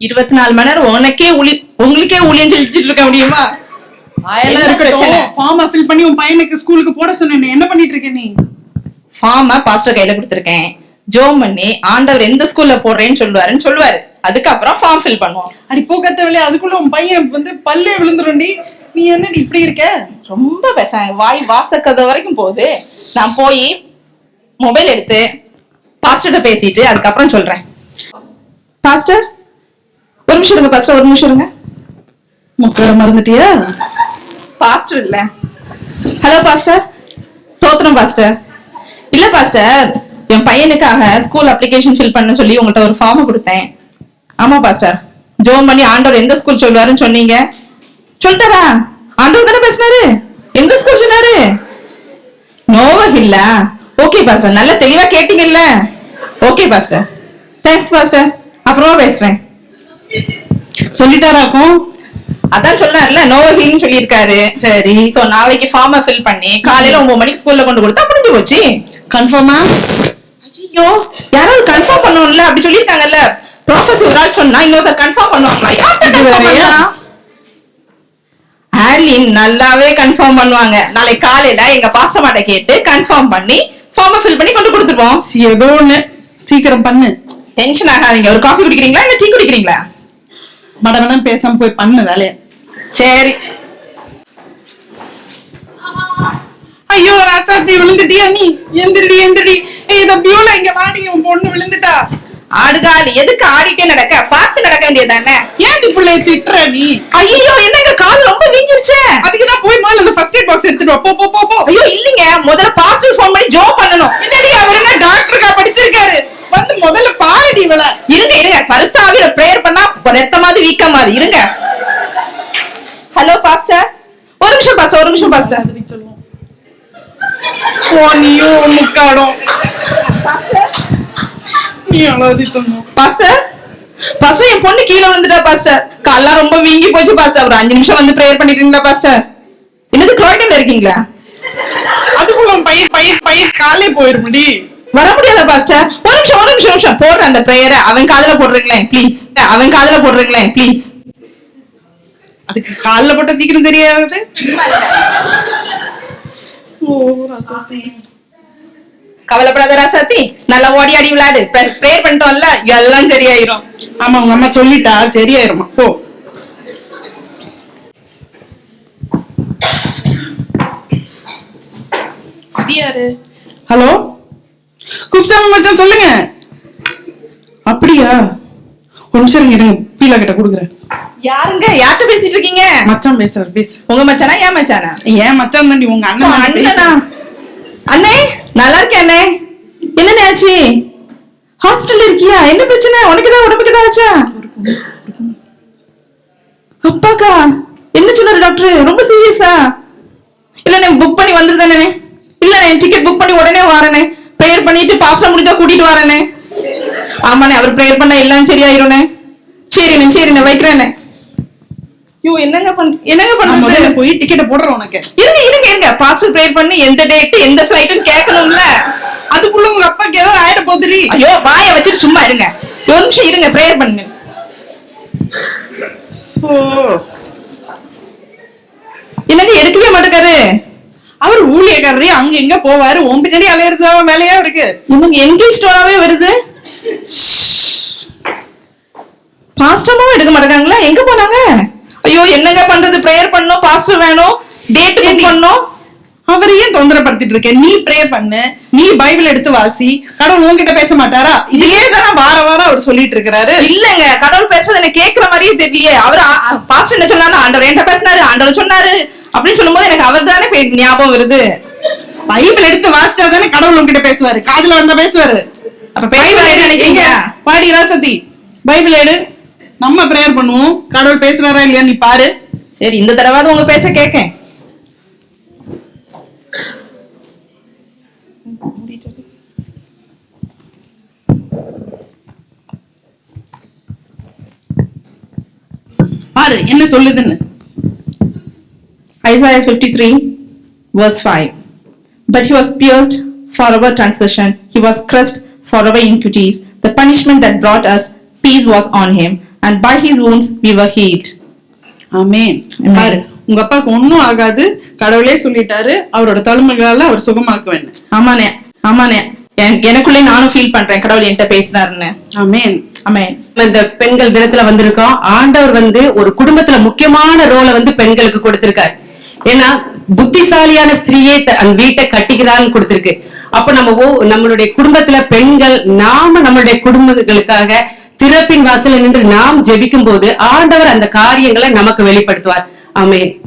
இருபத்தி நாலு மணி நேரம் உனக்கே ஊழி உங்களுக்கே ஊழியம் செஞ்சுட்டு இருக்க முடியுமா? என்ன ஃபார்மை ஃபில் பண்ணி உன் பையனுக்கு ஸ்கூலுக்கு போட சொன்னேன் என்ன பண்ணிட்டு இருக்க நீ? ஃபார்ம பாஸ்டர் கையில கொடுத்துருக்கேன். ஜோம் பண்ணி ஆண்டவர் எந்த ஸ்கூல்ல போடுறேன்னு சொல்லுவாருன்னு சொல்லுவாரு. அதுக்கப்புறம் ஃபார்ம் ஃபில் பண்ணுவோம். அடி போக்கத்த வெளியே அதுக்குள்ள உன் பையன் வந்து பல்லே விழுந்துரும்டி. நீ என்னடி இப்படி இருக்க? ரொம்ப பேச வாய் வாசக்கதை வரைக்கும் போகுது. நான் போய் மொபைல் எடுத்து பாஸ்டர்கிட்ட பேசிட்டு அதுக்கப்புறம் சொல்றேன். பாஸ்டர் ஒரு நிமிஷம் இருங்க பாஸ்டர் ஒரு நிமிஷம் இருங்க. முக்கார மறந்துட்டியா? பாஸ்டர் இல்ல. ஹலோ பாஸ்டர் தோத்திரம் பாஸ்டர் இல்ல பாஸ்டர் என் பையனுக்காக ஸ்கூல் அப்ளிகேஷன் ஃபில் பண்ண சொல்லி உங்கள்ட்ட ஒரு ஃபார்ம் கொடுத்தேன். ஆமா பாஸ்டர் ஜோம் பண்ணி ஆண்டவர் எந்த ஸ்கூல் சொல்லுவாருன்னு சொன்னீங்க? சொல்லிட்டாரா ஆண்டவர் தானே பேசினாரு? எந்த ஸ்கூல் சொன்னாரு? நோவா இல்ல. ஓகே பாஸ்டர் நல்ல தெளிவா கேட்டீங்கல்ல. ஓகே பாஸ்டர் தேங்க்ஸ் பாஸ்டர் அப்புறமா பேசுறேன். சொல்லிட்டாராக்கும் அதான் சொன்னார்ல நோவஹின்னு சொல்லியிருக்காரு. சரி. சோ நாளைக்கு ஃபார்ம ஃபில் பண்ணி காலையில ஒன்பது மணிக்கு ஸ்கூல்ல கொண்டு கொடுத்தா முடிஞ்சு போச்சு. கன்ஃபார்மா ஐயோ யாராவது கன்ஃபார்ம் பண்ணணும்ல? அப்படி சொல்லிருக்காங்கல்ல ப்ரொஃபசர் ஒரு ஆள் சொன்னா இன்னொருத்தர் கன்ஃபார்ம் பண்ணுவாங்களா? ஆர்லின் நல்லாவே கன்ஃபார்ம் பண்ணுவாங்க. நாளைக்கு காலையில எங்க பாஸ்டமாட்ட கேட்டு கன்ஃபார்ம் பண்ணி ஃபார்ம ஃபில் பண்ணி கொண்டு கொடுத்துருப்போம் சி, ஏதோ ஒண்ணு. சீக்கிரம் பண்ணு. டென்ஷன் ஆகாதீங்க. ஒரு காஃபி குடிக்கிறீங்களா? இல்ல டீ குடிக்கிறீங்களா? மடமடன் பேசாம போய் பண்ணு வேலைய. சரி. ஐயோ ராசாத்தி விழுந்துட்டியா நீ? எந்திரடி எந்திரடி. இத பியூல இங்க வாடி உன் பொண்ணு விழுந்துட்டா. ஆடுகாலி எதுக்கு ஆடிட்டே நடக்க? பார்த்து நடக்க வேண்டியதானே ஏன் நீ பிள்ளைய திட்டுற நீ? ஐயோ என்னங்க கால் ரொம்ப வீங்கிருச்சே? அதுக்கு தான் போய் முதல்ல அந்த ஃபர்ஸ்ட் எய்ட் பாக்ஸ் எடுத்துட்டு போ போ போ போ. ஐயோ இல்லைங்க. முதல்ல பாஸ்டர் ஃபோன் பண்ணி ஜோ பண்ணணும். என்னடி அவர் என்ன டாக்டருக்கா படிச்சிருக்காரு? வந்து முதல்ல பாருடி இவள. இருங்க இருங்க. பரிஸ்தாவில பிரேயர் பண்ணா வீக்கமாது இருங்க. ஹலோ பாஸ்டர் ஒரு நிமிஷம் பாஸ்டர் ஒரு நிமிஷம் பாஸ்டர் நீயும் முக்காடும் நீ அழாதி தங்கம் பாஸ்டர் பாஸ்டர் என் பொண்ணு கீழே விழுந்துட்டா பாஸ்டர் கால்லாம் ரொம்ப வீங்கி போச்சு பாஸ்டர் ஒரு அஞ்சு நிமிஷம் வந்து பிரேயர் பண்ணிக்கிறீங்களா பாஸ்டர் என்னது குரோய்டன்ல இருக்கீங்களா? அதுக்குள்ள பையன் பையன் பையன் காலே போயிருமுடி. வர முடியாதா பாஸ்டர் ஒரு நிமிஷம் நிமிஷம் நிமிஷம். போடுற அந்த பிரேயரை அவன் காதுல போடுறீங்களேன் ப்ளீஸ் அவன் காதுல போடுறீங்களேன் ப்ளீஸ் அதுக்கு கால்ல போட்ட சீக்கிரம் தெரியாது. கவலைப்படாத ராசாத்தி. நல்லா ஓடி ஆடி விளையாடு. ப்ரேயர் பண்ணிட்டோம்ல எல்லாம் சரியாயிரும். ஆமா உங்க அம்மா சொல்லிட்டா சரியாயிருமா. போ. இது யாரு? ஹலோ? குப்சாமி மச்சான் சொல்லுங்க. அப்படியா? ஒரு நிமிஷம் இருங்க இருங்க. பீலா கிட்ட கொடுக்குறேன். யாருங்க? யார்கிட்ட பேசிட்டு இருக்கீங்க? மச்சான் பேசுறாரு பேசு. உங்க மச்சானா ஏன் மச்சானா? ஏன் மச்சான் தாண்டி உங்க அண்ணன் அண்ணனா. அண்ணே நல்லா இருக்கேன் அண்ணே. என்னண்ணே ஆச்சு? ஹாஸ்பிடல்ல இருக்கியா? என்ன பிரச்சனை? உனக்கு தான் உடம்புக்கு தான் ஆச்சா? அப்பாக்கா என்ன சொன்னாரு டாக்டர் ரொம்ப சீரியஸா இல்லண்ணே புக் பண்ணி வந்துருதானே இல்லண்ணே டிக்கெட் புக் பண்ணி உடனே வரேனே ப்ரேயர் பண்ணிட்டு பாஸ்டர் முடிஞ்சா கூட்டிட்டு வரேனே ஆமாண்ணே அவர் ப்ரேயர் பண்ணா எல்லாம் சரியாயிரும்ண்ணே. சரிண்ணே சரிண்ணே வைக்கிறேண்ணே. ஐயோ என்னங்க பண் என்னங்க முதல்ல போய் டிக்கெட்டை போடுறேன் உனக்கு. இருங்க இருங்க இருங்க. பாஸ்போர்ட் ப்ரே பண்ணி எந்த டேட் எந்த ஃபிளைட்னு கேட்கணும்ல. அதுக்குள்ள உங்க அப்பாக்கு ஏதாவது ஆயிட போகுதுடி. ஐயோ வாய வச்சுட்டு சும்மா இருங்க. ஒரு நிமிஷம் இருங்க ப்ரேயர் பண்ணுங்க ஓ என்னங்க எடுக்கவே மாட்டேக்காரு. அவர் ஊழியக்காரரே அங்க எங்க போவாரு. உன் பின்னாடி அலையறதா வேலையா இருக்கு? என்னங்க என்கேஜ் வருது. பாஸ்டமும் எடுக்க மாட்டேங்காங்களா எங்க போனாங்க? ஐயோ என்னங்க பண்றது? ப்ரேயர் பண்ணணும் பாஸ்டர் வேணும் டேட் புக் பண்ணணும். அவர் ஏன் தொந்தரப்படுத்திட்டு இருக்க நீ ப்ரே பண்ணு நீ பைபிள் எடுத்து வாசி. கடவுள் உன்கிட்ட பேச மாட்டாரா? இதையே தானே வார வாரம் அவர் சொல்லிட்டு இருக்கிறாரு. இல்லங்க கடவுள் பேசுறது எனக்கு கேக்குற மாதிரியே தெரியலையே. அவர் பாஸ்டர் என்ன சொன்னாரு ஆண்டவர் என்கிட்ட பேசினாரு ஆண்டவர் சொன்னாரு. அப்படின்னு சொல்லும்போது எனக்கு அவர் தானே ஞாபகம் வருது. பைபிள் எடுத்து வாசிச்சா தானே கடவுள் உன்கிட்ட பேசுவாரு. காதுல வந்தா பேசுவாரு. அப்ப பேசுவாரு எங்க? நினைக்கிறீங்க பாடி ராசதி பைபிள் எடு. நம்ம ப்ரேயர் பண்ணுவோம். கடவுள் பேசுறாரா இல்லையா நீ பாரு. சரி இந்த தடவை உங்க பேச்ச கேக்கேன் பாரு என்ன சொல்லுதுன்னு. Isaiah 53, verse 5. But he was pierced for our transgression, he was crushed for our iniquities. The punishment that brought us peace was on him, and by his wounds we were healed. Amen Amen. பாரு உங்க அப்பாவுக்கு ஒண்ணும் ஆகாது. கடவுளே சொல்லிட்டாரு அவரோட தழும்புகளால அவர் சுகமாக்குவேன் ஆமாண்ணே ஆமாண்ணே. என்- எனக்குள்ளே நானும் ஃபீல் பண்றேன். கடவுள் என்கிட்ட பேசினாருன்னு. ஆமென் ஆமென் இந்த பெண்கள் தினத்துல வந்திருக்கோம் ஆண்டவர் வந்து ஒரு குடும்பத்துல முக்கியமான ரோலை வந்து பெண்களுக்கு கொடுத்திருக்காரு. ஏன்னா புத்திசாலியான ஸ்திரீயே தன் வீட்டை கட்டிக்கிறான்னு கொடுத்திருக்கு. அப்ப நம்ம ஓ நம்மளுடைய குடும்பத்துல பெண்கள் நாம நம்மளுடைய குடும்பங்களுக்காக திறப்பின் வாசல்ல நின்று நாம் ஜெபிக்கும் போது ஆண்டவர் அந்த காரியங்களை நமக்கு வெளிப்படுத்துவார். ஆமென்.